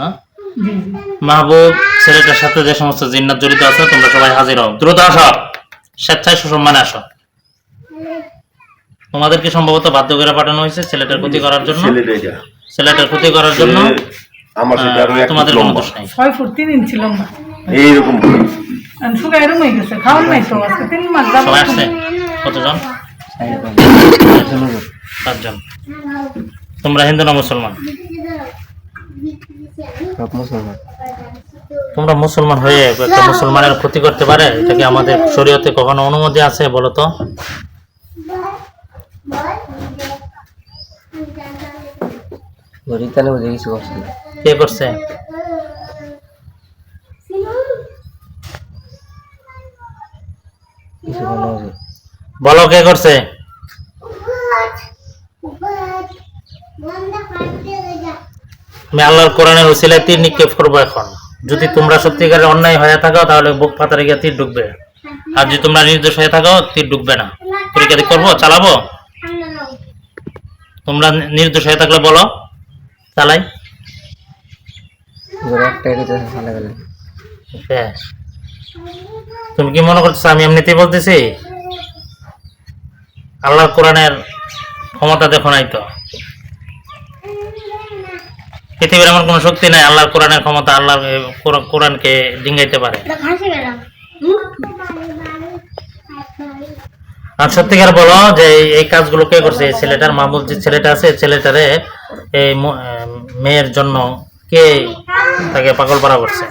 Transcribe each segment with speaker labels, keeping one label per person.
Speaker 1: না? মাহবুব ছেলেটার সাথে যে সমস্ত জিন্নাত জড়িত আছে তোমরা সবাই হাজির হও। দ্রুত আসো। স্বেচ্ছায় সুসম্মানে আসো। তোমাদেরকে সম্ভবত বাধ্য করে পাঠানো হয়েছে ছেলেটার ক্ষতি করার জন্য? ছেলেটার ক্ষতি করার জন্য?
Speaker 2: আমার সাথে
Speaker 1: আরও
Speaker 2: এক
Speaker 1: তোমাদের কোনো দোষ নেই।
Speaker 3: ছয় ফুট তিন ইঞ্চি লম্বা।
Speaker 2: এইরকম
Speaker 3: হয়ে গেছে খাওয়ান নাই তো আজকে তিন মাস যাব
Speaker 1: সবাই আসছে? কতজন? পাঁচজন তোমরা হিন্দু না মুসলমান? তোমরা মুসলমান হয়ে একটা মুসলমানের ক্ষতি করতে পারে? এটা কি আমাদের শরীয়তে কখনো অনুমতি আছে বলো তো? কে করছে? বলো কে করছে? আমি আল্লাহর কোরআনের উসিলায় তীর নিক্ষেপ করব এখন। যদি তোমরা সত্যিকারের অন্যায় হয়ে থাকো তাহলে বুক পাতারে গিয়ে তীর ঢুকবে আর যদি তোমরা নির্দোষ হয়ে থাকো তীর ঢুকবে না। পরীক্ষা দিয়ে করব চালাবো? তোমরা নির্দোষ হয়ে থাকলে বলো। চালাই। তুমি কি মনে করছ আমি এমনিতেই বলতেছি? আল্লাহর কোরআনের ক্ষমতা দেখো নাই তো। পৃথিবীর এমন কোনো শক্তি নাই আল্লাহর কোরআনের ক্ষমতা আল্লাহ এ, কোরআনকে ডিঙ্গাইতে পারে। আর সত্যিকার বলো যে এই- কাজগুলো কে করছে? এই ছেলেটার মাহবুব যে ছেলেটা আছে ছেলেটারে এই মেয়ের জন্য কে তাকে পাগল পাড়া করছে?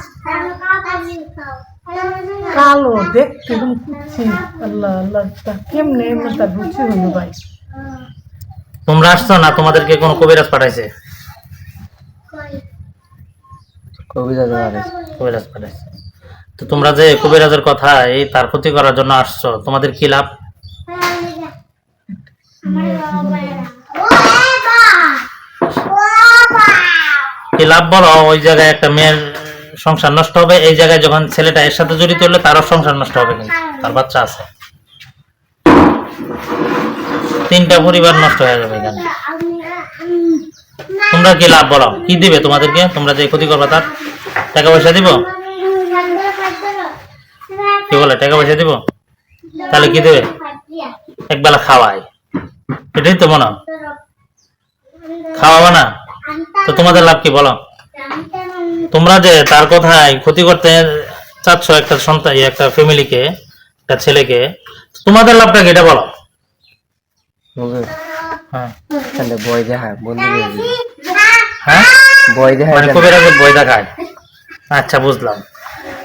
Speaker 3: কালো দেখতে কুচ্ছি। আল্লাহ আল্লাহ কেমনে এমনি তার রুচি হলো ভাই?
Speaker 1: তোমরা আসছো না? তোমাদেরকে কোনো কবিরাজ পাঠাইছে? তো তোমরা যে কবিরাজের কথা এই তার ক্ষতি করার জন্য আসছো, তোমাদের কি লাভ? কি লাভ বলো? ওই জায়গায় একটা মেয়ের সংসার নষ্ট হবে, এই জায়গায় যখন ছেলেটা এর সাথে জড়িত হলে তারও সংসার নষ্ট হবে কিন্তু, তার বাচ্চা আছে। তিনটা পরিবার নষ্ট হয়ে যাবে এখানে। তোমরা কি লাভ বলো? কি দিবে তোমাদেরকে? তোমরা যে ক্ষতি করবে তার? টাকা পয়সা দিব? কি বলে টাকা পয়সা দিব? তাহলে কি দেবে? একবেলা খাওয়াই। এটাই তো মনে খাওয়াবো না? তো তোমাদের লাভ কি বলো? তোমরা যে তার কথায় ক্ষতি করতে চাচ্ছ একটা সন্তান একটা ফ্যামিলিকে একটা ছেলেকে তোমাদের লাভটা কি এটা বলো। হ্যাঁ।
Speaker 4: তাহলে বই দেখা বন্ধু
Speaker 1: হ্যাঁ।
Speaker 4: বই দেখা
Speaker 1: মানে বই দেখায়। আচ্ছা বুঝলাম।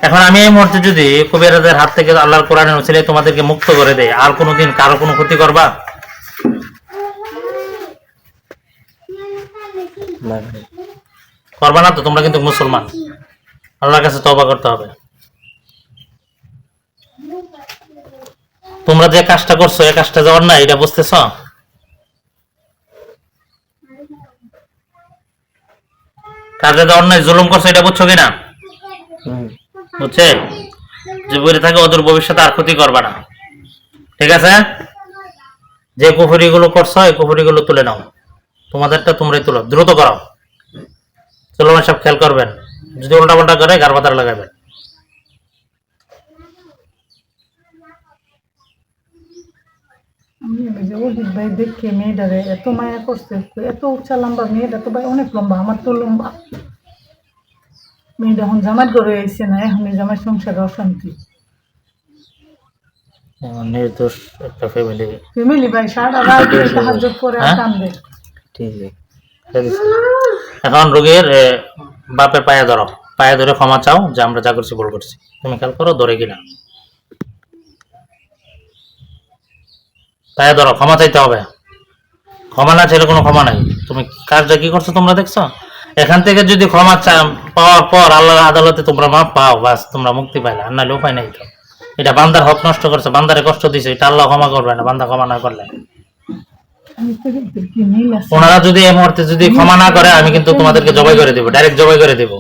Speaker 1: এখন আমি এই মুহূর্তে যদি কবিরাজের হাত থেকে আল্লাহর কোরআনের ছেলে তোমাদেরকে মুক্ত করে দেয় আর কোনোদিন কারও কোনো ক্ষতি করবা?
Speaker 4: না
Speaker 1: করবা না তো, তোমরা কিন্তু মুসলমান। আল্লাহর কাছে তবা করতে হবে। তোমরা যে কাজটা করছ এই কাজটা যাওয়ার অন্যায়, এটা বুঝতেছ? কাজে যে অন্যায়, জুলুম করছ, এটা বুঝছ কিনা? বুঝছে যে বলে থাকে ওদের ভবিষ্যতে আর ক্ষতি করবে না। ঠিক আছে? যে কুফুরি গুলো করছ, এই কুফুরি গুলো তুলে নাও। তোমাদেরটা তোমরাই তুলো। দ্রুত করো। চলো সব খেয়াল করবেন। যদি উল্টা পাল্টা করে, গার পাতার লাগাবেন।
Speaker 3: ভাই দেখে মেয়েটারে এত মায়া করছে, এত উচ্চা লম্বা, মেয়েটা তো ভাই অনেক লম্বা, আমার তো লম্বা। মেয়েটা এখন জামার ঘরে এসে না এখন এই জামার সংসারে অশান্তি।
Speaker 1: নির্দোষ একটা ফ্যামিলি
Speaker 3: ফ্যামিলি ভাই সারা রাত সাহায্য করে
Speaker 1: হ্যাঁ?
Speaker 3: কান্দে।
Speaker 4: ঠিক আছে।
Speaker 1: এখন রোগীর বাপের পায়ে ধরো। পায়ে ধরে ক্ষমা চাও যে আমরা যা করছি ভুল করছি। তুমি খেয়াল করো ধরে কিনা। পায়ে ধরো ক্ষমা চাইতে হবে। ক্ষমা না চাইলে কোনো ক্ষমা নাই। তুমি কাজটা কি করছ তোমরা দেখছ? এখান থেকে যদি ক্ষমা পাওয়ার পর আল্লাহর আদালতে তোমরা মাপ পাও বাস তোমরা মুক্তি পাইলে। আর নাহলে উপায় নাই তো। এটা বান্দার হক নষ্ট করছে বান্দারে কষ্ট দিছে এটা আল্লাহ ক্ষমা করবে না বান্দা ক্ষমা না করলে। ওনারা যদি এই মুহূর্তে যদি ক্ষমা না করে আমি কিন্তু তোমাদেরকে জবাই করে দেবো ডাইরেক্ট জবাই করে দেবো।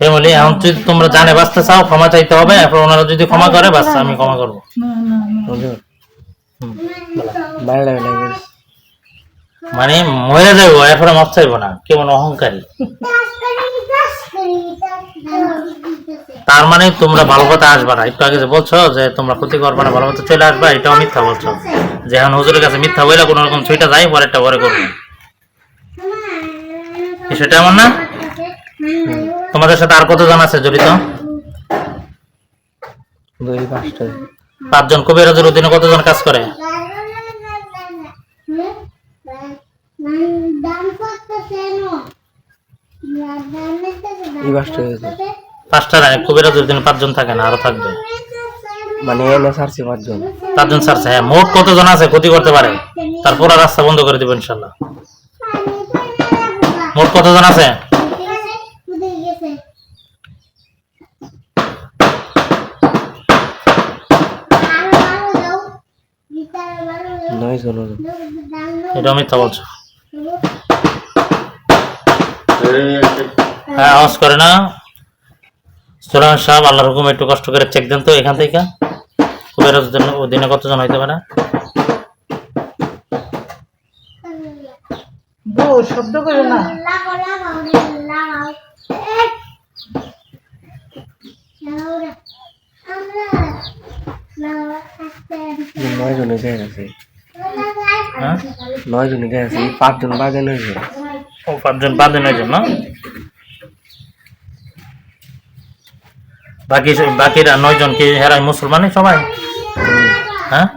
Speaker 1: ফ্যামিলি এখন যদি তোমরা জানে বাঁচতে চাও ক্ষমা চাইতে হবে এরপর ওনারা যদি ক্ষমা করে বাস আমি ক্ষমা করব।
Speaker 4: ভালো লাগে
Speaker 1: মানে মরে যাইব এরপরে মাপ চাইব না কেমন অহংকারী। তার মানে তোমরা ভালো কথা আসবা না। একটু আগে যে বলছো যে তোমরা ক্ষতি করবে না ভালো মতো চলে আসবা এটাও মিথ্যা বলছো। যে এখন হুজুরের কাছে মিথ্যা বইলে কোনো রকম ছুইটা যাই পরেরটা পরে করবে। বিষয়টা এমন না? তোমাদের সাথে আর কতজন আছে জড়িত?
Speaker 4: দুই পাঁচটা।
Speaker 1: পাঁচজন। কবিরাজের অধীনে কতজন কাজ করে
Speaker 4: এই পাঁচটা হয়েছে।
Speaker 1: পাঁচটা না পাঁচজন থাকে না আরও থাকবে।
Speaker 4: মানে এনে সারছি পাঁচজন।
Speaker 1: পাঁচজন ছাড়ছে হ্যাঁ মোট কতজন আছে ক্ষতি করতে পারে? তারপর রাস্তা বন্ধ করে দেবো ইনশাল্লাহ। মোট কতজন আছে?
Speaker 4: নয় জন
Speaker 1: এটা মিথ্যা বলছো। হ্যাঁ আওয়াজ করে না। সুলান সাহেব আল্লাহর হুকুম একটু কষ্ট করে চেক দেন তো এখান থেকে। কবিরাজ অধীনে কতজন হইতে পারে?
Speaker 3: শব্দ করে না।
Speaker 4: নয় জনে গিয়ে গেছে
Speaker 1: হ্যাঁ?
Speaker 4: নয় জনে গিয়ে গেছে পাঁচজন বাজে নয় জন
Speaker 1: ও পাঁচজন পাঁচজন হয়েছেন না? বাকি বাকিরা নয় জন কি হেরাই মুসলমানই সবাই? হ্যাঁ?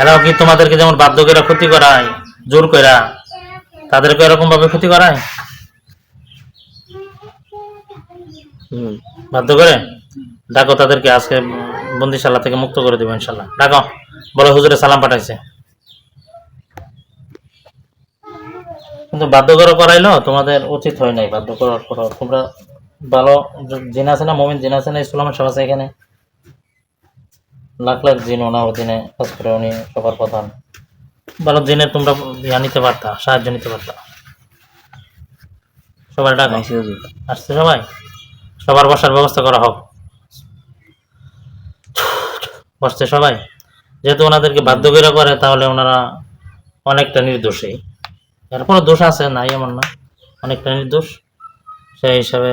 Speaker 1: এরাও কি তোমাদেরকে যেমন বাধ্য করে ক্ষতি করায়, জোর করা তাদেরকে এরকম ভাবে ক্ষতি করায়? বাধ্য করে? ডাকো তাদেরকে, আজকে বন্দিশালা থেকে মুক্ত করে দেবো ইনশাল্লাহ। ডাকো, বলো হুজুরে সালাম পাঠাইছে। কিন্তু বাধ্য করে করাইলো তোমাদের উচিত হয় নাই বাধ্য করার। পর তোমরা ভালো জিন আছে না মোমিন জিন আছে না ইসলামের সব আছে এখানে। লাখ লাখ জিন ওনার অধীনে কাজ করে উনি সবার প্রধান। ভালো জিনের তোমরা ইয়া নিতে পারতা সাহায্য নিতে পারতা। সবাই ডাকো। আসছে সবাই? সবার বসার ব্যবস্থা করা হোক। বসছে সবাই? যেহেতু ওনাদেরকে বাধ্য করে করে তাহলে ওনারা অনেকটা নির্দোষী। এরপরে দোষ আছে নাই এমন না। অনেকটা নির্দোষ সেই হিসাবে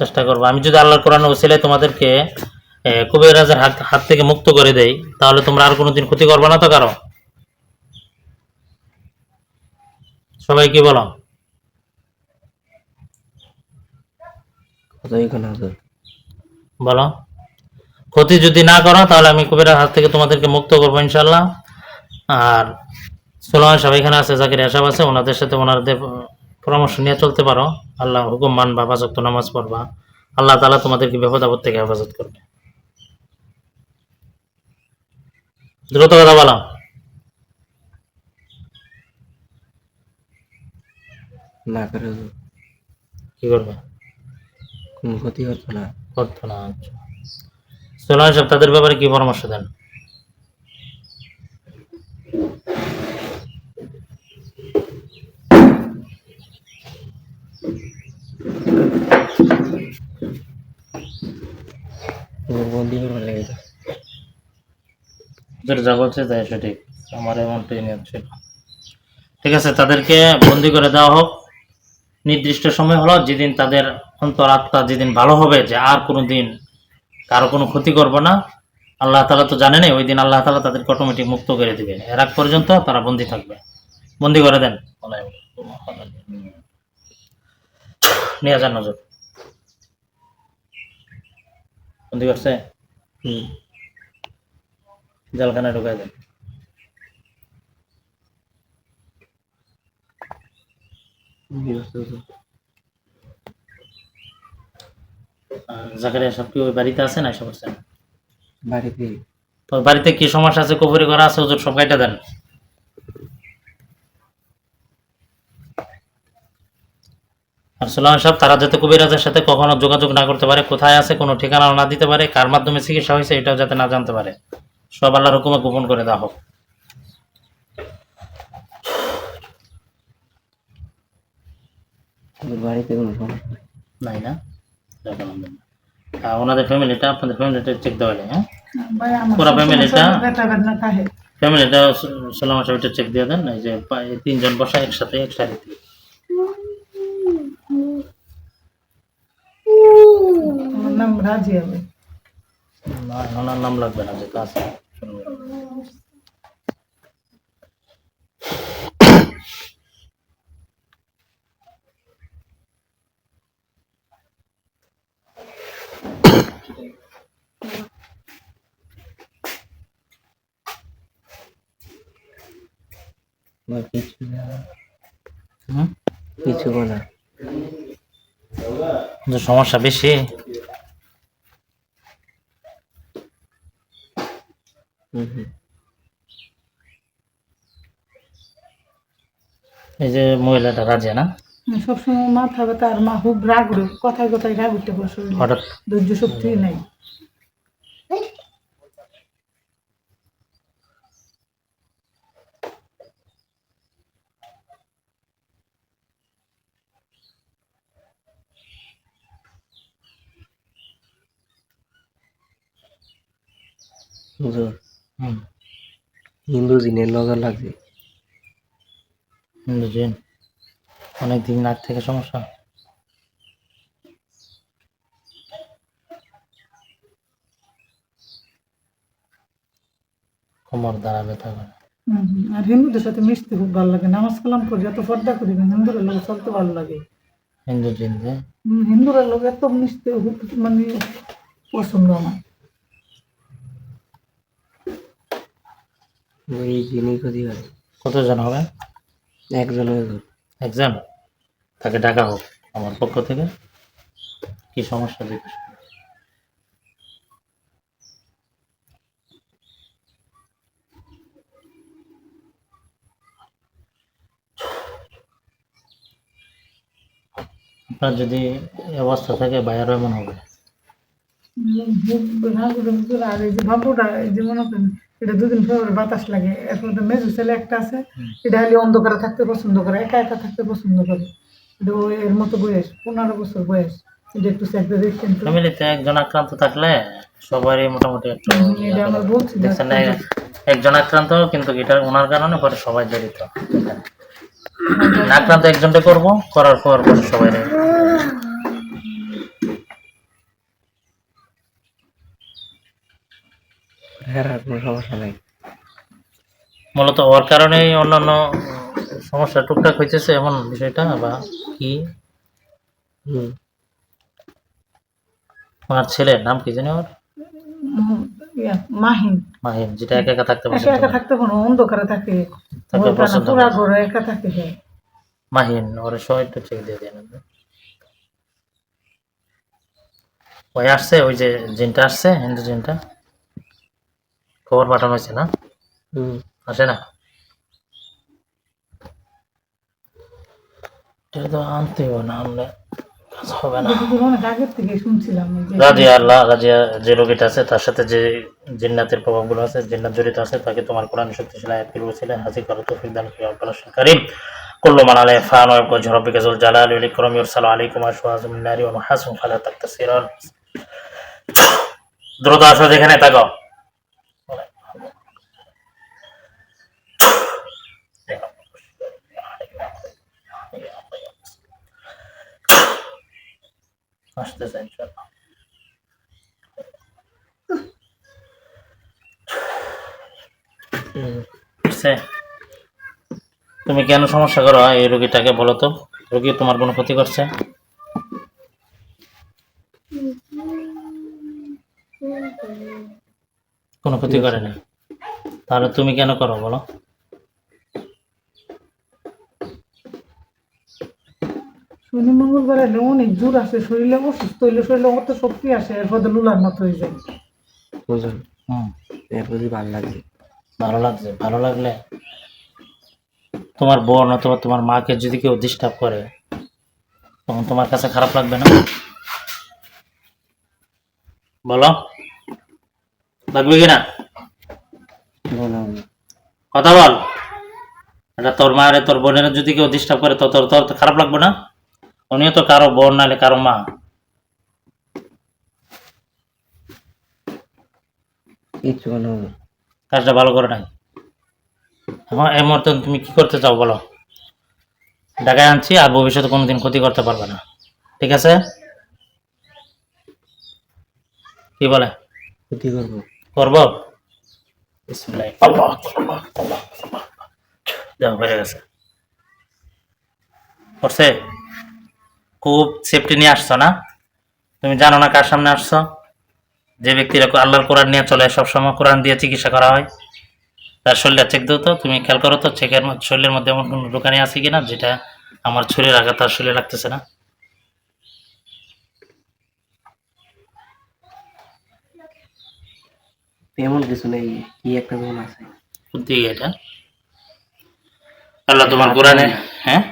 Speaker 1: চেষ্টা করব। আমি যদি আল্লাহর কোরআন ওসিলে তোমাদেরকে এ, কবিরাজের হাত হাত থেকে মুক্ত করে দেই তাহলে তোমরা আর কোনোদিন ক্ষতি করবে না তো কারও? সবাই কি বলো? বলো। ক্ষতি যদি না করো তাহলে আমি কবিরার হাত থেকে তোমাদেরকে মুক্ত করব ইনশাল্লাহ আর সোলামান সাহেব এখানে আছে জাকির আসাব আছে ওনাদের সাথে ওনাদের পরামর্শ নিয়ে চলতে পারো। আল্লাহ হুকুম মানবা পাঁচক্ত নামাজ পড়বা। আল্লাহ তালা তোমাদেরকে বিপদ আপদ থেকে হেফাজত করবে। দ্রুত কথা বলো।
Speaker 4: না করে
Speaker 1: কি করবে?
Speaker 4: কোনো ক্ষতি হতো না।
Speaker 1: করতো না আচ্ছা। সোলামান সাহেব তাদের ব্যাপারে কি পরামর্শ দেন?
Speaker 4: বন্দি
Speaker 1: ছিল। ঠিক আছে, তাদেরকে বন্দি করে দেওয়া হোক। নির্দিষ্ট সময় হলো যেদিন তাদের অন্তর আত্মা যেদিন ভালো হবে যে আর কোনো দিন কারও কোনো ক্ষতি করব না। আল্লাহ তালা তো জানেনই ওই দিন আল্লাহ তালা তাদেরকে অটোমেটিক মুক্ত করে দিবে এর পর্যন্ত তারা বন্দি থাকবে। বন্দি করে দেন। নিয়ে যান নজর। করছে?
Speaker 4: হুম।
Speaker 1: জেলখানায় ঢুকাই দেন। জাকারিয়া সাহেব কি ওই বাড়িতে আছে না সমস্যা
Speaker 4: বাড়িতে
Speaker 1: তো বাড়িতে কি সমস্যা আছে? কবরি করা আছে ওদের সব কাইটা দেন। আর সুলাইমান সাহেব তারা যাতে কবিরাজের সাথে কখনো যোগাযোগ না করতে পারে কোথায় আছে কোনো ঠিকানা না দিতে পারে কার মাধ্যমে চিকিৎসা হয়েছে এটাও যাতে না জানতে পারে। সব আল্লাহর হুকুমে গোপন করে দেওয়া হোক।
Speaker 4: বাড়িতে কোনো সমস্যা নাই।
Speaker 1: না? যাক আলহামদুলিল্লাহ। আর ওনাদের ফ্যামিলিটা আপনাদের ফ্যামিলিটা চেক দেওয়া যায় হ্যাঁ? পুরা
Speaker 3: সবসময়
Speaker 1: family টা?
Speaker 3: শরীরে ব্যথা বেদনা থাকে
Speaker 1: ফ্যামিলিটা সালাম সাহেবটা চেক দিয়ে দেন এই যে তিনজন বসা একসাথে এক
Speaker 3: নাম
Speaker 1: না ওনার নাম লাগবে না আছে
Speaker 4: বা কিছু না। কিছু না।
Speaker 1: সমস্যা বেশি
Speaker 4: হুম হুম
Speaker 1: এই যে মহিলাটা রাজে না?
Speaker 3: সবসময় মাথা ব্যথা আর মা খুব রাগ কথায় কথায় রাগ উঠতে শরীরে
Speaker 1: হঠাৎ?
Speaker 3: ধৈর্য শক্তি নেই।
Speaker 4: হুজুর
Speaker 1: হুম।
Speaker 4: হিন্দু জিনের নজর লাগছে
Speaker 1: বুঝলেন? অনেক দিন আগ থেকে সমস্যা। কোমর দ্বারা ব্যথা করে।
Speaker 3: আর হিন্দুদের সাথে মিশতে খুব ভালো লাগে নামাজ কালাম করি এত পর্দা করি না হিন্দুরা লোক চলতে ভালো লাগে।
Speaker 1: হিন্দু জিন যে
Speaker 3: হুম, হিন্দুরা লোক এত মিশতে খুব মানে পছন্দ আমার
Speaker 4: ওই জিনই ক্ষতি করে
Speaker 1: কতজন হবে?
Speaker 4: একজন হুজুর
Speaker 1: একজন তাকে ডাকা হোক আমার পক্ষ থেকে। কি সমস্যা জিজ্ঞেস আপনার যদি অবস্থা থাকে বাইরে এমন হবে?
Speaker 3: খুব এটা দুদিন পরে বাতাস লাগে। এর মধ্যে মেজু ছেলে একটা আছে এটা খালি অন্ধকারে থাকতে পছন্দ করে একা একা থাকতে পছন্দ করে। এটা এর মতো বয়স পনেরো বছর বয়স। এটা একটু চেক দেখছেন
Speaker 1: ফ্যামিলিতে একজন আক্রান্ত থাকলে সবারই মোটামুটি একটু
Speaker 3: এটা আমরা বলছি
Speaker 1: দেখছেন না একজন আক্রান্ত কিন্তু এটা ওনার কারণে পরে সবাই জড়িত। আক্রান্ত একজনটা করব করার পর পরে সবাই
Speaker 4: হ্যাঁ কোনো সমস্যা নাই।
Speaker 1: মূলত ওর কারণেই অন্যান্য সমস্যা টুকটাক হইতেছে এমন বিষয়টা বা কি?
Speaker 4: হুম।
Speaker 1: ওনার ছেলের নাম কি জানি ওর?
Speaker 3: মাহিন
Speaker 1: মাহিম। যেটা একা একা থাকতে
Speaker 3: একা একা থাকতে কোনো অন্ধকারে থাকে।
Speaker 1: তাকে
Speaker 3: না,
Speaker 1: পছন্দ
Speaker 3: পুরা
Speaker 1: করে।
Speaker 3: ঘরে একা থাকে
Speaker 1: মাহিন ওর সবাই একটু চেক দিয়ে দেন ওই আসছে ওই যে জিনটা আসছে হিন্দু জিনটা। খবর পাঠানো হয়েছে না?
Speaker 4: হুম।
Speaker 1: আসে না? এটা তো আনতে হবে না আনলে হবে না।
Speaker 3: এটা তো অনেক আগের থেকে শুনছিলাম এই যে
Speaker 1: রাজিয়া আল্লাহ রাজিয়া যে রোগীটা আছে তার সাথে যে জিন্নাতের প্রভাবগুলো আছে জিন্নাত জড়িত আছে তাকে তোমার কোরআন শক্তিশালী আয়াতগুলো ছিল হাসি করো তৌফিক দান কি আল্লাহ কারীম। আসো যেখানে থাকো।
Speaker 4: হুম।
Speaker 1: বুঝছে? তুমি কেন সমস্যা করো, এই রোগীটাকে বলো তো রোগী তোমার কোনো ক্ষতি করছে কোনো ক্ষতি করে না তাহলে তুমি কেন করো, বলো
Speaker 3: শনি মঙ্গলবার এলে অনেক জোর আসে শরীরে অসুস্থ হইলে শরীরে অত শক্তি আসে এরপর তো লুলার মতো হয়ে যায়।
Speaker 4: বুঝুন
Speaker 1: হুম।
Speaker 4: এরপর ভালো লাগছে।
Speaker 1: ভালো লাগছে ভালো লাগলে তোমার বোন অথবা তোমার মাকে যদি কেউ ডিস্টার্ব করে তখন তোমার কাছে খারাপ লাগবে না? বলো। লাগবে কি না? কথা বল। এটা তোর মায়ের তোর বোনের যদি কেউ ডিস্টার্ব করে তো তোর তোর খারাপ লাগবে না? উনিও তো কারও বোন নাহলে কারও মা।
Speaker 4: কোনো
Speaker 1: কাজটা ভালো করে নাই। এখন এই মুহূর্তে তুমি কি করতে চাও বলো? ঢাকায় আনছি আর ভবিষ্যতে কোনোদিন ক্ষতি করতে পারবে না। ঠিক আছে? কি বলে?
Speaker 4: ক্ষতি করব।
Speaker 1: করব? বিসমিল্লাহ। আল্লাহ, আল্লাহ, আল্লাহ, হয়ে গেছে। করছে? খুব সেফটি নিয়ে আসছো না? তুমি জানো না কার সামনে আসছো? যে ব্যক্তিরা আল্লাহর কোরআন নিয়ে চলে সবসময় কোরআন দিয়ে চিকিৎসা করা হয়। তার শরীরটা চেক দিও তো। তুমি খেয়াল করো তো চেকের শরীরের মধ্যে এমন কোনো দোকানে আছে কিনা যেটা আমার শরীর আঘাত তার শরীরে লাগতেছে না?
Speaker 4: তেমন কিছু নেই কি একটা আছে।
Speaker 1: বুদ্ধি এটা? আল্লাহ তোমার কোরআনে হ্যাঁ?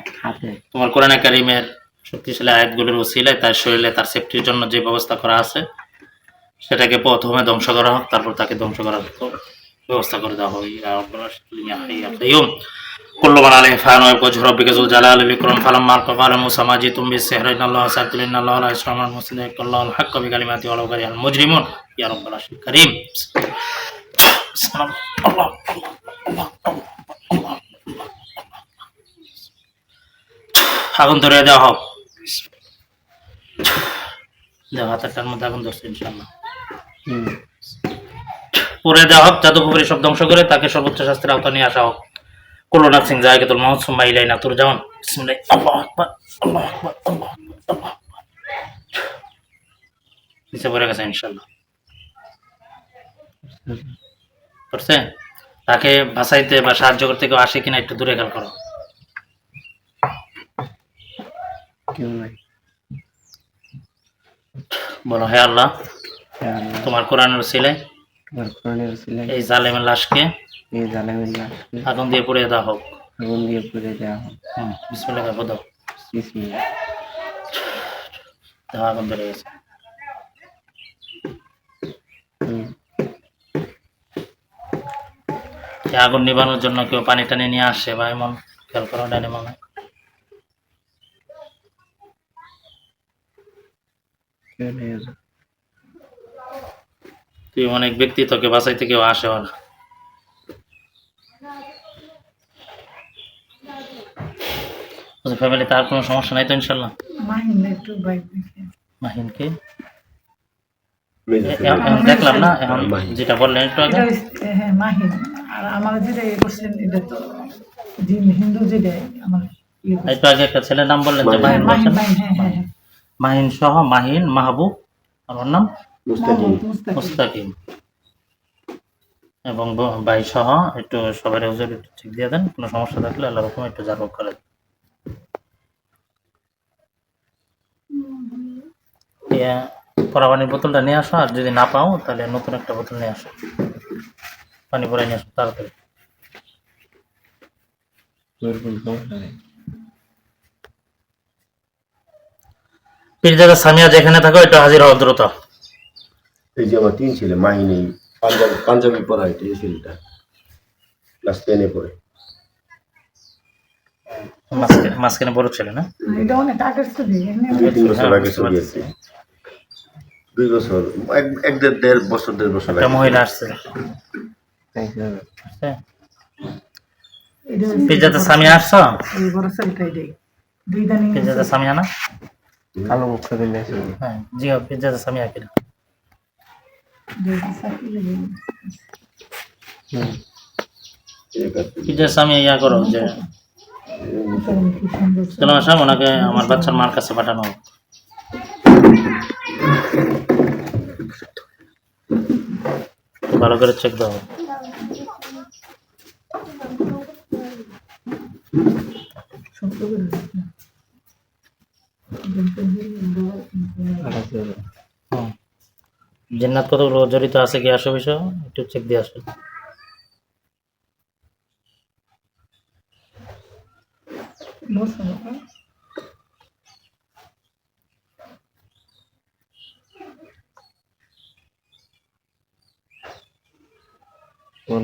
Speaker 1: তোমার কোরআনে কারিমের শক্তিশালী আয়াতগুলোর ওসিলায়, তার শরীরে তার সেফটির জন্য যে ব্যবস্থা করা আছে, সেটাকে প্রথমে ধ্বংস করা হোক, তারপর তাকে ধ্বংস করার ব্যবস্থা করে দেওয়া হোক কারীম। আগুন ধরে দেওয়া হোক। দেওয়া হাতের মধ্যে আগুন ধরছে ইনশাল্লাহ পরে দেওয়া হোক জাদুপুকুরি সব ধ্বংস করে তাকে সর্বোচ্চ শাস্তির আওতা নিয়ে আসা হোক। কুলনাথ সিং জায়গাতুল মোহাম্মদ সুম্মা ইলাইনা তুর জামান বিসমিল্লাহ আল্লাহু আকবার আল্লাহু আকবার আল্লাহু আকবার নিচে পড়ে গেছে ইনশাল্লাহ করছে তাকে বাঁচাইতে বা সাহায্য করতে কেউ আসে কিনা একটু দূরে খেয়াল করো।
Speaker 4: কেউ নাই।
Speaker 1: বলো হে আল্লাহ তোমার কোরআনের ছিলে
Speaker 4: তোমার কোরআনের ছিলেন
Speaker 1: এই জালেমের লাশকে
Speaker 4: এই জালামের লাশকে
Speaker 1: আগুন দিয়ে পুড়িয়ে দেওয়া হোক।
Speaker 4: আগুন দিয়ে পুড়ে দেওয়া হোক।
Speaker 1: হুম বিসমিল্লাহ দাও।
Speaker 4: বিসমিল্লাহ।
Speaker 1: আগুন ধরে গেছে। আগুন নিবানোর জন্য কেউ পানি টানি নিয়ে আসে বা এমন খেয়াল করো ডাইনে মনে
Speaker 4: কেউ।
Speaker 1: তুই অনেক ব্যক্তি তোকে বাঁচাইতে কেউ আসেও না। ফ্যামিলি তার কোনো সমস্যা নাই তো ইনশাল্লাহ?
Speaker 3: মাহিন একটু
Speaker 1: মাহিনকে। এখন দেখলাম না এখন যেটা বললেন একটু আগে।
Speaker 3: হ্যাঁ মাহিন। আর আমার যেটা ইয়ে করছেন এটা তো হিন্দু যেটা আমার ইয়ে
Speaker 1: একটু আগে একটা ছেলের নাম বললেন যে মাহিন।
Speaker 3: মাহিন হ্যাঁ হ্যাঁ হ্যাঁ।
Speaker 1: মাহিন সহ মাহিন মাহবুব আর ওর নাম
Speaker 2: মুস্তাকিম।
Speaker 1: এবং ভাই সহ একটু সবাই হুজুর একটু ঠিক দিয়ে দেন কোনো সমস্যা থাকলে আল্লাহ রকম একটু জারব করে দেন। পরা পানির বোতলটা নিয়ে আসো আর যদি না পাও তাহলে নতুন একটা বোতল নিয়ে আসো পানি পরে নিয়ে আসো তাড়াতাড়ি
Speaker 4: তোর কোনো সমস্যা নেই
Speaker 1: পীরজাদা সামিয়া যেখানে থাকো একটু হাজির হওয়া দ্রুত।
Speaker 2: এই যে আমার তিন ছেলে মাহিনী পাঞ্জাবি পাঞ্জাবি পড়া এটা এই ছেলেটা। ক্লাস টেনে পড়ে।
Speaker 1: মাঝখানে মাঝখানে বড় ছেলে না?
Speaker 3: এটা অনেক আগের ছবি
Speaker 2: দুই তিন বছর ছবি আছে। দুই বছর এক- এক দেড় দেড় বছর দেড় বছর
Speaker 1: একটা মহিলা আসছে।
Speaker 4: তাই তো।
Speaker 3: এটা
Speaker 1: পীরজাদা সামিয়া আসছো?
Speaker 3: এই বড় দুই। দানি
Speaker 1: পীরজাদা সামিয়া না?
Speaker 4: কালো মুখ করে নিয়ে আসবে
Speaker 1: হ্যাঁ জি
Speaker 3: লেগে
Speaker 4: হুম
Speaker 2: এক আছে।
Speaker 1: পীরজাদা সামিয়া ইয়া করো যে চলো আসাম ওনাকে আমার বাচ্চার মার কাছে পাঠানো হোক। ভালো করে চেক দাও
Speaker 3: শক্ত করে রাখনা।
Speaker 4: আলাদা করে।
Speaker 1: হুম। জিন্নাত কতগুলো জড়িত আছে কি আসো বিষয়? একটু চেক দিয়ে আসো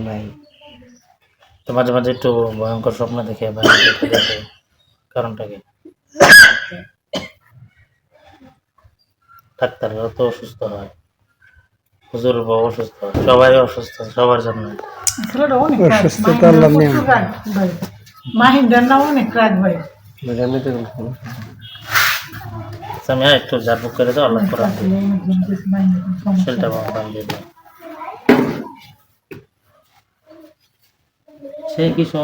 Speaker 4: নাই
Speaker 1: তো মাঝে মাঝে একটু ভয়ঙ্কর স্বপ্ন দেখে কারণটা কি? ডাক্তাররা তো অসুস্থ হয়। হুজুর বাবা অসুস্থ সবাই অসুস্থ সবার জন্য।
Speaker 4: অসুস্থতা আল্লাহ।
Speaker 3: মাহিন্দার অনেক রাগ ভাই।
Speaker 1: আমি একটু করে দাও আল্লাহ বাবা বানিয়ে দিই সে কিছু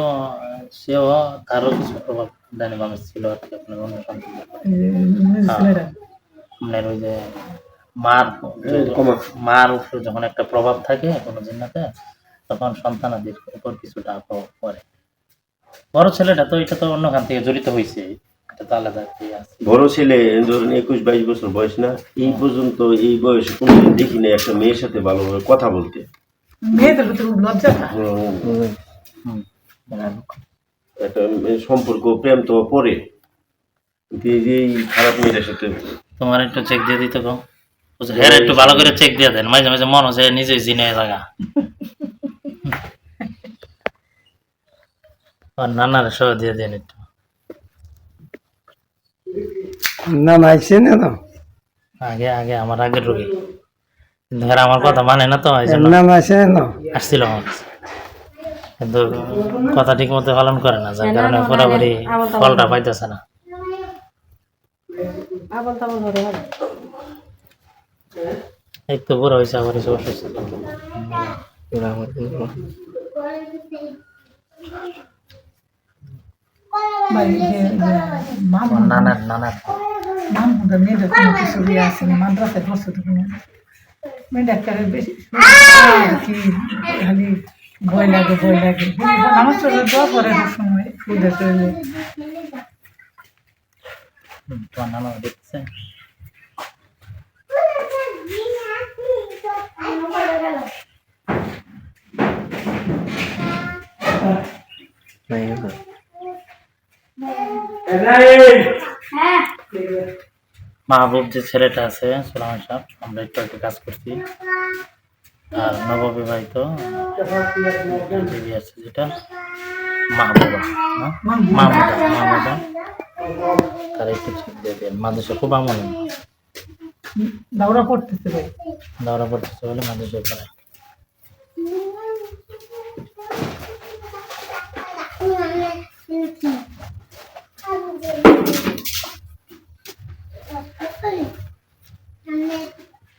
Speaker 1: সেও তারও কিছু প্রভাব ডানি বামে ছিল আর কি আপনার অন্য আপনার ওই যে মার মার উপরে যখন একটা প্রভাব থাকে কোনো জিন্নাতে তখন সন্তানাদির উপর কিছুটা প্রভাব পড়ে। বড় ছেলেটা তো এটা তো অন্য খান থেকে জড়িত হয়েছে এটা তো আলাদা ইয়ে
Speaker 2: বড় ছেলে ধরুন একুশ বাইশ বছর বয়স না এই পর্যন্ত এই বয়সে কোনোদিন দেখি না একটা মেয়ের সাথে ভালোভাবে কথা বলতে।
Speaker 3: মেয়েদের ভিতরে লজ্জা।
Speaker 2: একটা সম্পর্ক প্রেম তো পরে কিন্তু এই যে খারাপ মেয়েটার সাথে
Speaker 1: তোমার একটু চেক দিয়ে দিতে কো হ্যাঁ একটু ভালো করে চেক দিয়ে দেন মাঝে মাঝে মন হচ্ছে নিজেই জিনে জায়গা আর নানার সহ দিয়ে দেন একটু
Speaker 4: না না আইসে না তো
Speaker 1: আগে আগে আমার আগের রোগী কিন্তু এরা আমার কথা মানে না তো এই জন্য
Speaker 4: না না আইসে না
Speaker 1: আসছিল আমার কিন্তু কথা ঠিক মতো পালন করে না যার কারণে পুরোপুরি ফলটা পাইতেছে না এই তো বুড়ো হয়েছে আবার এসে অসুস্থ
Speaker 4: ওরা আমার
Speaker 3: যে যে
Speaker 1: নানার নানার
Speaker 3: মামুটা মেয়েদের কোনো কিছু ইয়ে আছে মাদ্রাসায় পড়ছে তো কোনো? মেয়েটা একটা বেশি কি খালি ভয় লাগে ভয় লাগে। আমার চলে দোয়া করে সময় চলে
Speaker 1: মাহবুব যে ছেলেটা আছে সোলামান সাহেব, আমরা একটু একটু কাজ করছি। আর নববিবাহিত দিদি আছে যেটা মাহবুবা হ্যাঁ? মাহমুদা মাহমুদা তারা একটু ঠিক মাদ্রাসা খুব আমল
Speaker 3: দাওরা পড়তেছে ভাই।
Speaker 1: দাওরা পড়তেছে বলে মাদ্রাসা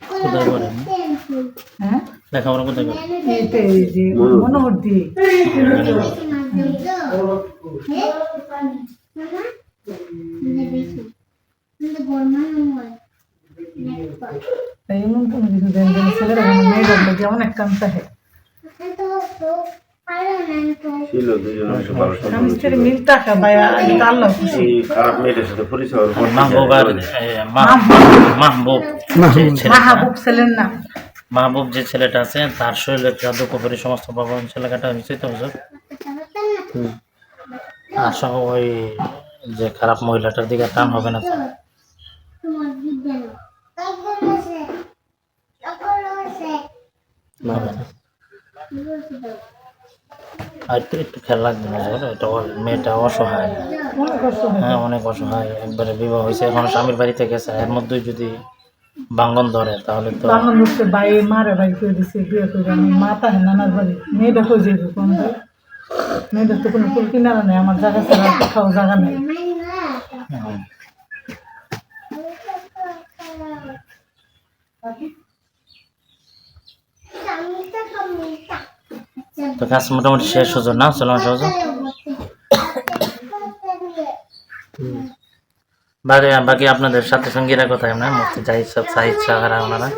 Speaker 1: কোথায় করেন
Speaker 3: হ্যাঁ?
Speaker 1: লেখাপড়া কোথায় করেন
Speaker 3: মনোহর দিয়ে এমন কোনো কিছু দেন যেন ছেলেরা যেন অনেক
Speaker 1: এ, মাহ- যে ছেলেটা-
Speaker 3: মাহাবুব ছেলের
Speaker 1: মাহবুব যে ছেলেটা আছে তার শরীরে জাদু কবরি সমস্ত ভগবান ছেলেকাটা হয়েছে তো হুজুর। আর ওই যে খারাপ মহিলাটার দিকে টান হবে না তো। হবে না আর একটু একটু খেয়াল রাখবেন হুজুর এটা মেয়েটা অসহায়।
Speaker 3: অনেক হ্যাঁ
Speaker 1: অনেক অসহায়। একবারে বিবাহ হয়েছে। এখন স্বামীর বাড়িতে গেছে। এর মধ্যেই যদি বাঙ্গন ধরে তাহলে তো
Speaker 3: বাংলা মুখে ভাই মারে ভাই করে দিছে বিয়ে করে আমি মাতা হ্যাঁ নানার বাড়ি। মেয়েটা কই যাইবে কোন মেয়েদের তো কোনো কিনারা নেই। আমার জায়গা ছাড়া কোথাও জায়গা নেই
Speaker 1: হুম। তো কাজ মোটামুটি শেষ হজুর না? চলো সহজ বাকি বাকি আপনাদের সাথে সঙ্গীরা কোথায়? না মুফতি জাহিদ সাহেব সাহিদ সাহারা ওনারা।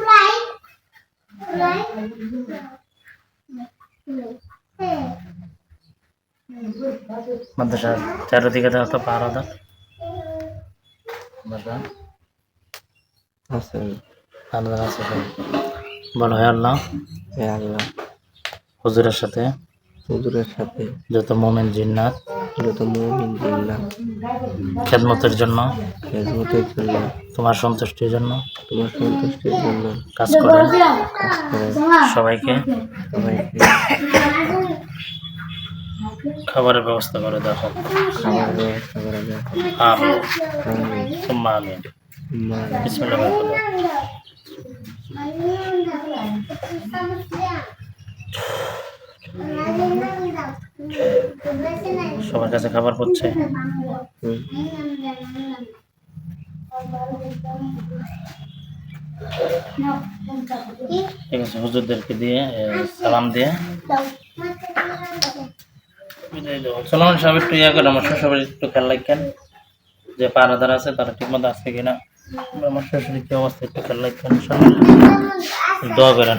Speaker 1: মাদ্রাসা চারিদিকে দেওয়া তো পাহারা দা
Speaker 4: আছে।
Speaker 1: আলাদা আছে। সব। বলো হে আল্লাহ।
Speaker 4: এ আল্লাহ।
Speaker 1: হুজুরের সাথে?
Speaker 4: হুজুরের সাথে।
Speaker 1: যত মোমেন জিন্নাত।
Speaker 4: যত মুমিন জিল্লা
Speaker 1: খেদমতের জন্য।
Speaker 4: খেজমতের জন্য।
Speaker 1: তোমার সন্তুষ্টির জন্য।
Speaker 4: তোমার সন্তুষ্টির জন্য।
Speaker 1: কাজ করে। সবাইকে।
Speaker 4: সবাইকে।
Speaker 1: খাবারের ব্যবস্থা করে দেখো
Speaker 4: খাবার ব্যবস্থা করা যায়
Speaker 1: আমিন। সুম্মা আমিন। বিসমিল্লাহ সবার কাছে খাবার
Speaker 5: হচ্ছে।
Speaker 1: ঠিক আছে, হুজুরদেরকে দিয়ে সালাম দিয়ে। সালাম সাহেব একটু ইয়ে করেন, আমার শ্বশুর একটু খেয়াল রাখেন। যে পাড়া পারাদার আছে, তারা ঠিক মতো আসছে কিনা। আমার শ্বশুর কি অবস্থা, একটু খেয়াল রাখেন দোয়া করেন।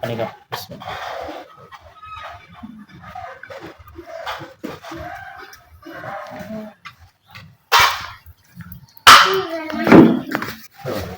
Speaker 6: பண்ணிக்கலாம் Thank you.